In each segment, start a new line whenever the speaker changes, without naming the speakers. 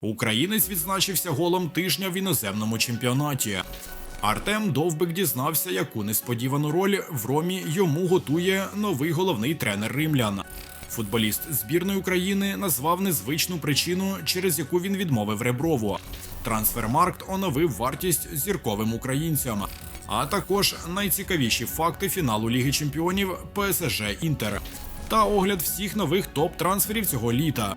Українець відзначився голом тижня в іноземному чемпіонаті. Артем Довбик дізнався, яку несподівану роль в Ромі йому готує новий головний тренер римлян. Футболіст збірної України назвав незвичну причину, через яку він відмовив Реброву. Трансфермаркт оновив вартість зірковим українцям, а також найцікавіші факти фіналу Ліги Чемпіонів ПСЖ Інтер та огляд всіх нових топ-трансферів цього літа.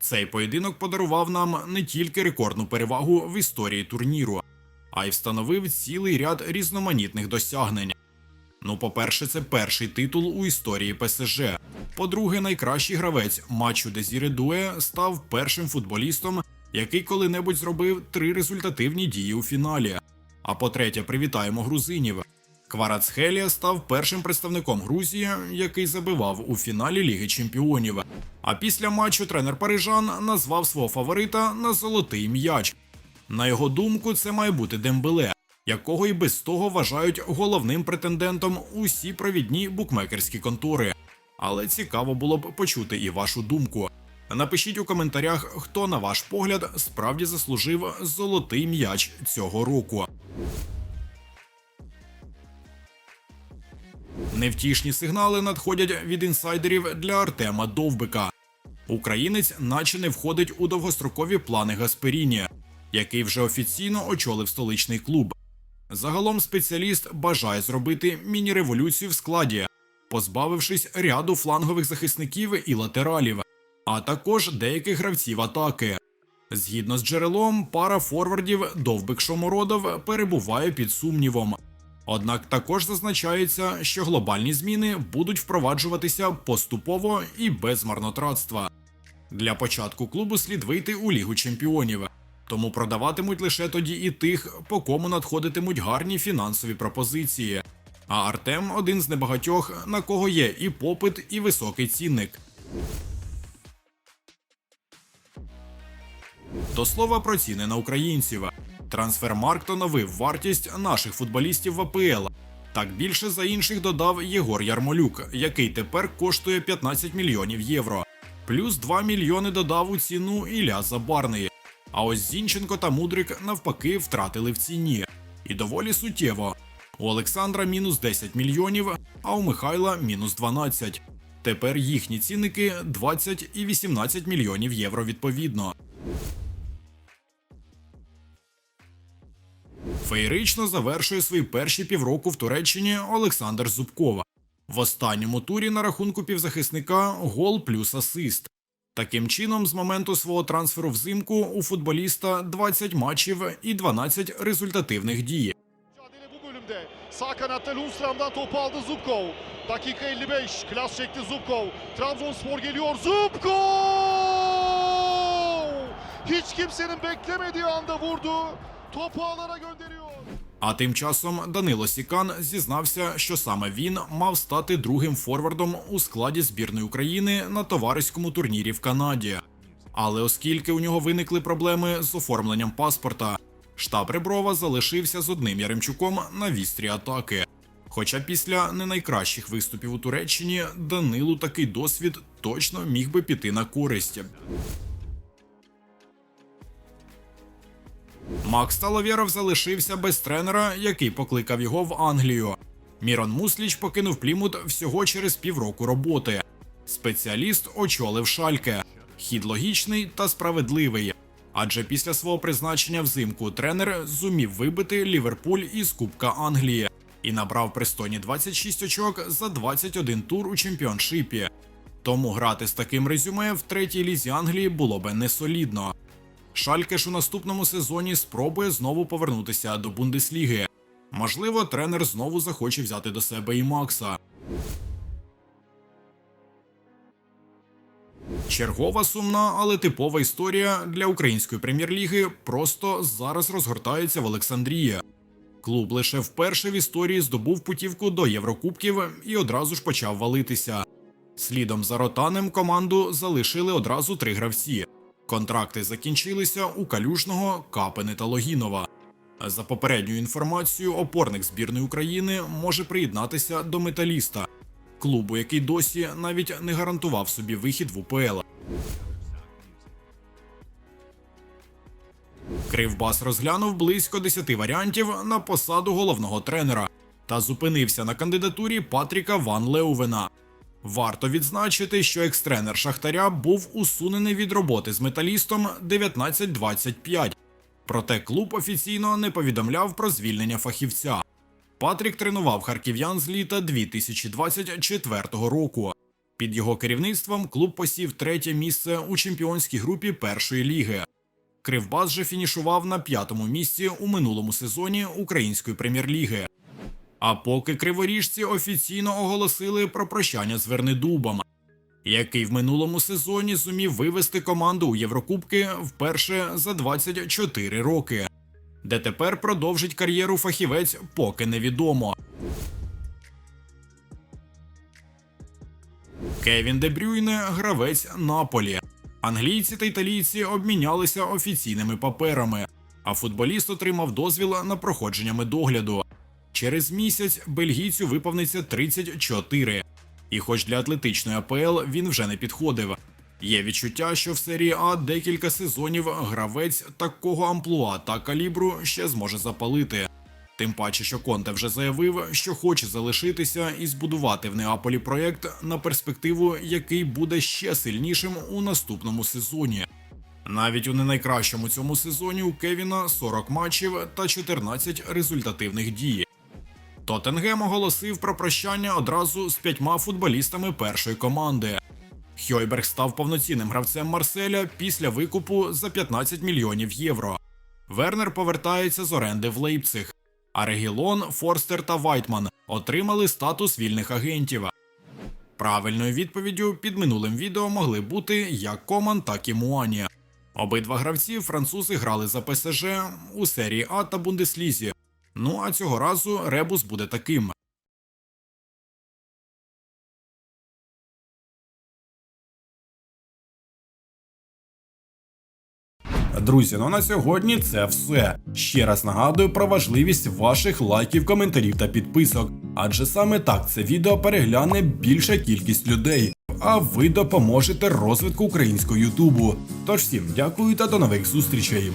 Цей поєдинок подарував нам не тільки рекордну перевагу в історії турніру, а й встановив цілий ряд різноманітних досягнень. Ну, по-перше, це перший титул у історії ПСЖ. По-друге, найкращий гравець матчу Дезіре Дуе став першим футболістом, який коли-небудь зробив три результативні дії у фіналі. А по-третє, привітаємо грузинів. Кварацхелія став першим представником Грузії, який забивав у фіналі Ліги Чемпіонів. А після матчу тренер Парижан назвав свого фаворита на золотий м'яч. На його думку, це має бути Дембеле, якого і без того вважають головним претендентом усі провідні букмекерські контори. Але цікаво було б почути і вашу думку. Напишіть у коментарях, хто, на ваш погляд, справді заслужив золотий м'яч цього року. Невтішні сигнали надходять від інсайдерів для Артема Довбика. Українець наче не входить у довгострокові плани Гасперіні, який вже офіційно очолив столичний клуб. Загалом спеціаліст бажає зробити міні-революцію в складі, позбавившись ряду флангових захисників і латералів, а також деяких гравців атаки. Згідно з джерелом, пара форвардів Довбик Шомородов перебуває під сумнівом. Однак також зазначається, що глобальні зміни будуть впроваджуватися поступово і без марнотратства. Для початку клубу слід вийти у Лігу чемпіонів, тому продаватимуть лише тоді і тих, по кому надходитимуть гарні фінансові пропозиції. А Артем один з небагатьох, на кого є і попит, і високий цінник. До слова про ціни на українців. Трансфермаркт оновив вартість наших футболістів в АПЛ. Так більше за інших додав Єгор Ярмолюк, який тепер коштує 15 мільйонів євро. Плюс 2 мільйони додав у ціну Ілля Забарний. А ось Зінченко та Мудрик навпаки втратили в ціні. І доволі суттєво. У Олександра мінус 10 мільйонів, а у Михайла мінус 12. Тепер їхні цінники 20 і 18 мільйонів євро відповідно. Феєрично завершує свої перші півроку в Туреччині Олександр Зубкова. В останньому турі на рахунку півзахисника гол плюс асист. Таким чином, з моменту свого трансферу взимку у футболіста 20 матчів і 12 результативних дій.
Sağ kanatta Lundstram'dan topu aldı Zubkov. Dakika 55. Klas çekti Zubkov. Trabzonspor geliyor. Zubkov! Hiç kimsenin beklemediği anda vurdu. Topu ağlara.
А тим часом Данило Сікан зізнався, що саме він мав стати другим форвардом у складі збірної України на товариському турнірі в Канаді. Але оскільки у нього виникли проблеми з оформленням паспорта, штаб Реброва залишився з одним Яремчуком на вістрі атаки. Хоча після не найкращих виступів у Туреччині Данилу такий досвід точно міг би піти на користь. Макс Таловєров залишився без тренера, який покликав його в Англію. Мірон Мусліч покинув Плімут всього через півроку роботи. Спеціаліст очолив Шальке. Хід логічний та справедливий. Адже після свого призначення взимку тренер зумів вибити Ліверпуль із Кубка Англії і набрав пристойні 26 очок за 21 тур у чемпіоншипі. Тому грати з таким резюме в третій лізі Англії було би несолідно. Шальке ж у наступному сезоні спробує знову повернутися до Бундесліги. Можливо, тренер знову захоче взяти до себе і Макса. Чергова сумна, але типова історія для української прем'єр-ліги просто зараз розгортається в Олександрії. Клуб лише вперше в історії здобув путівку до Єврокубків і одразу ж почав валитися. Слідом за ротанем команду залишили одразу три гравці. Контракти закінчилися у Калюжного, Капини та Логінова. За попередньою інформацією, опорник збірної України може приєднатися до металіста, клубу, який досі навіть не гарантував собі вихід в УПЛ. Кривбас розглянув близько 10 варіантів на посаду головного тренера та зупинився на кандидатурі Патріка Ван Леувена. Варто відзначити, що екс-тренер Шахтаря був усунений від роботи з металістом 1925, проте клуб офіційно не повідомляв про звільнення фахівця. Патрік тренував харків'ян з літа 2024 року. Під його керівництвом клуб посів третє місце у чемпіонській групі першої ліги. Кривбас же фінішував на п'ятому місці у минулому сезоні української прем'єр-ліги. А поки криворіжці офіційно оголосили про прощання з Вернедубом, який в минулому сезоні зумів вивести команду у Єврокубки вперше за 24 роки, де тепер продовжить кар'єру фахівець поки невідомо. Кевін Де Брюйне – гравець Наполі. Англійці та італійці обмінялися офіційними паперами, а футболіст отримав дозвіл на проходження медогляду. Через місяць бельгійцю виповниться 34. І хоч для атлетичної АПЛ він вже не підходив. Є відчуття, що в серії А декілька сезонів гравець такого амплуа та калібру ще зможе запалити. Тим паче, що Конте вже заявив, що хоче залишитися і збудувати в Неаполі проєкт на перспективу, який буде ще сильнішим у наступному сезоні. Навіть у не найкращому цьому сезоні у Кевіна 40 матчів та 14 результативних дій. Тоттенгем оголосив про прощання одразу з п'ятьма футболістами першої команди. Хьойберг став повноцінним гравцем Марселя після викупу за 15 мільйонів євро. Вернер повертається з оренди в Лейпциг, а Регілон, Форстер та Вайтман отримали статус вільних агентів. Правильною відповіддю під минулим відео могли бути як Коман, так і Муані. Обидва гравці французи грали за ПСЖ у серії А та Бундеслізі. Ну а цього разу ребус буде таким. Друзі, ну на сьогодні це все. Ще раз нагадую про важливість ваших лайків, коментарів та підписок, адже саме так це відео перегляне більша кількість людей. А ви допоможете розвитку українського Ютубу. Тож всім дякую та до нових зустрічей.